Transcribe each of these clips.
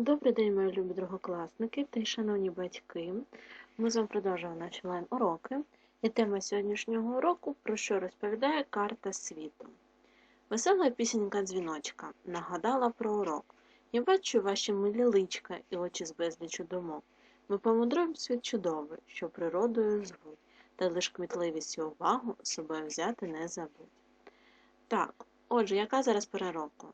Добрий день, мої любі другокласники та й шановні батьки. Ми з вами продовжуємо наші онлайн-уроки. І тема сьогоднішнього уроку про що розповідає карта світу. Весела пісенька дзвіночка нагадала про урок. Я бачу ваші милі личка і очі з безлічу думок. Ми помудруємо світ чудовий, що природою звуть, та лиш кмітливість і увагу собою взяти не забудь. Так, отже, яка зараз пора року?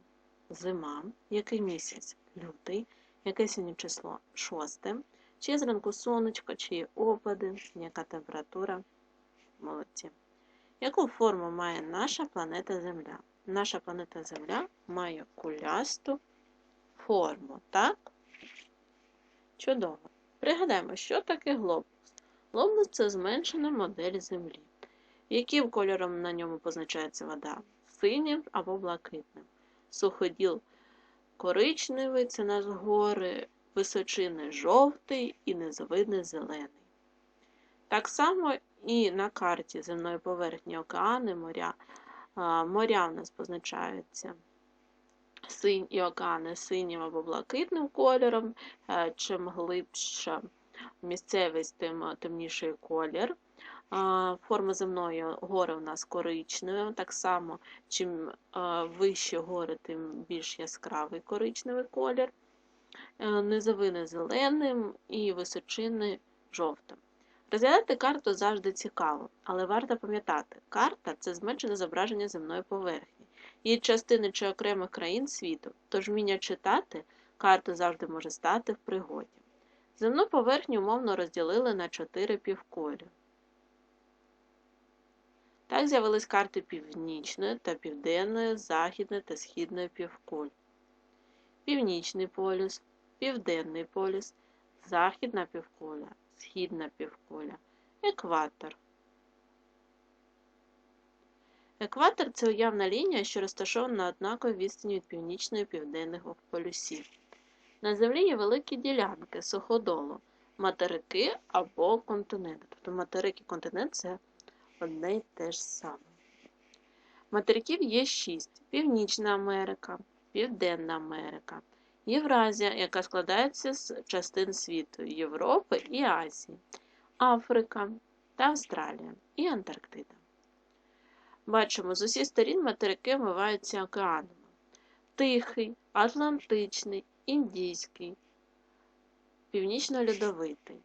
Зима, який місяць? Лютий, яке сьогодні число? Шосте. Чи зранку сонечко, чи є опади, яка температура? Молодці. Яку форму має наша планета Земля? Наша планета Земля має кулясту форму, так? Чудово. Пригадаємо, що таке глобус. Глобус це зменшена модель Землі. Яким кольором на ньому позначається вода? Синім або блакитним. Суходіл коричневий це наш гори, височини жовтий і низовидний зелений. Так само і на карті земної поверхні океани, моря. Моря в нас позначаються синь і океани синім або блакитним кольором. Чим глибша місцевість, тим темніший колір. Форма земної гори у нас коричневі, так само, чим вищі гори, тим більш яскравий коричневий колір, е, низовини зеленим і височини жовтим. Розглядати карту завжди цікаво, але варто пам'ятати, карта це зменшене зображення земної поверхні, її частини чи окремих країн світу, тож вміння читати карту завжди може стати в пригоді. Земну поверхню умовно розділили на чотири півколі. Так з'явились карти Північної та Південної, Західної та Східної півкуль. Північний полюс, Південний полюс, Західна півкуля, Східна півкуля, екватор. Екватор це уявна лінія, що розташована на однаковій відстані від північної і південних полюсів. На землі є великі ділянки суходолу, материки або континенти. Тобто материк і континент це одне й те ж саме. Материків є шість: Північна Америка, Південна Америка, Євразія, яка складається з частин світу Європи і Азії, Африка та Австралія і Антарктида. Бачимо, з усіх сторін материки вмиваються океанами: Тихий, Атлантичний, Індійський, Північно-Льодовитий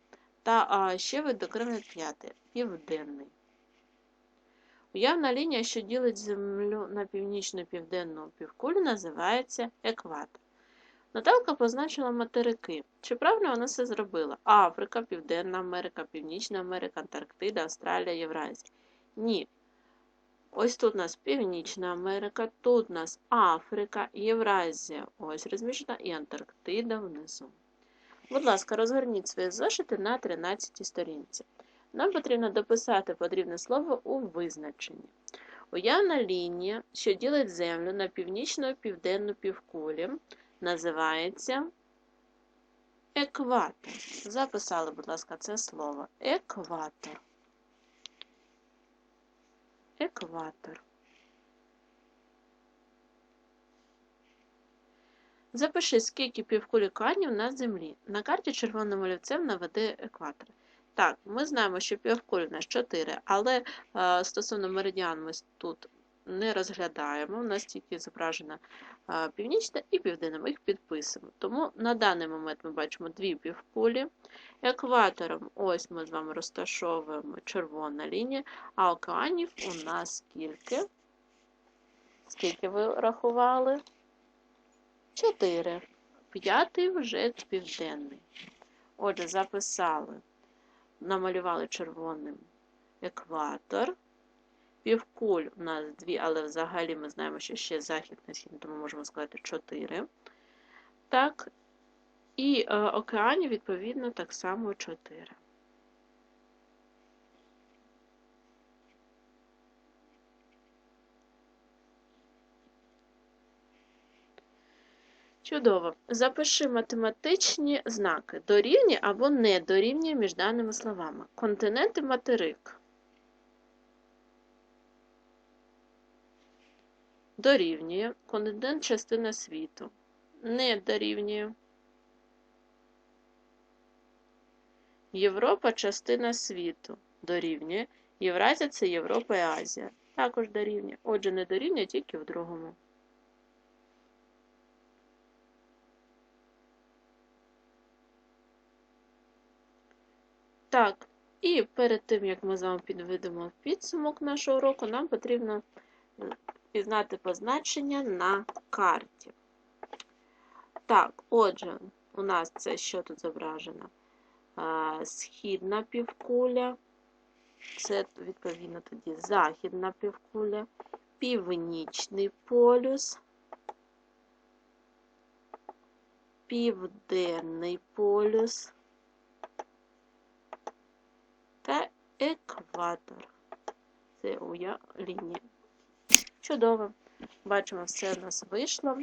та ще відокремлять п'ятий Південний. Уявна лінія, що ділить Землю на північну і південну півкулю, називається екватор. Наталка позначила материки. Чи правильно вона це зробила? Африка, Південна Америка, Північна Америка, Антарктида, Австралія, Євразія. Ні. Ось тут у нас Північна Америка, тут у нас Африка, Євразія. Ось розміщена і Антарктида внизу. Будь ласка, розгорніть свої зошити на 13 сторінці. Нам потрібно дописати потрібне слово у визначенні. Уявна лінія, що ділить Землю на північну і південну півкулі, називається екватор. Записали, будь ласка, це слово. Екватор. Екватор. Запиши, скільки півкулі канів на землі. На карті червоним олівцем наведи екватор. Так, ми знаємо, що півкуль у нас 4, але е, стосовно меридіан ми тут не розглядаємо. У нас тільки зображена е, північна і південна, ми їх підписуємо. Тому на даний момент ми бачимо дві півкулі. Екватором ось ми з вами розташовуємо червона лінія, а океанів у нас скільки? Скільки ви рахували? 4. П'ятий вже південний. Отже, записали намалювали червоним екватор. Півкуль у нас дві, але взагалі ми знаємо, що ще захід на схід, тому можемо сказати 4. Так, і е, океанів, відповідно, так само 4. Чудово. Запиши математичні знаки дорівнює або не дорівнює між даними словами. Континент і материк. Дорівнює. Континент частина світу. Не дорівнює. Європа частина світу. Дорівнює. Євразія це Європа і Азія. Також дорівнює. Отже, не дорівнює тільки в другому. Так, і перед тим, як ми з вами підведемо підсумок нашого уроку, нам потрібно пізнати позначення на карті. Так, отже, у нас це що тут зображено? Східна півкуля, це відповідно тоді західна півкуля, північний полюс, південний полюс та екватор. Це уя лінія. Чудово. Бачимо, все у нас вийшло.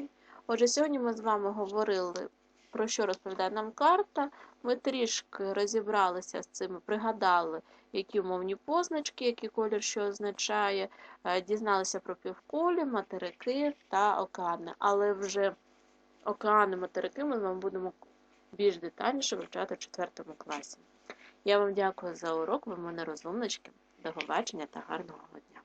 Отже, сьогодні ми з вами говорили, про що розповідає нам карта. Ми трішки розібралися з цим, пригадали, які умовні позначки, який колір що означає, е, дізналися про півкулі, материки та океани. Але вже океани, материки ми з вами будемо більш детальніше вивчати в 4 класі. Я вам дякую за урок, ви мене розумнички. До побачення та гарного дня!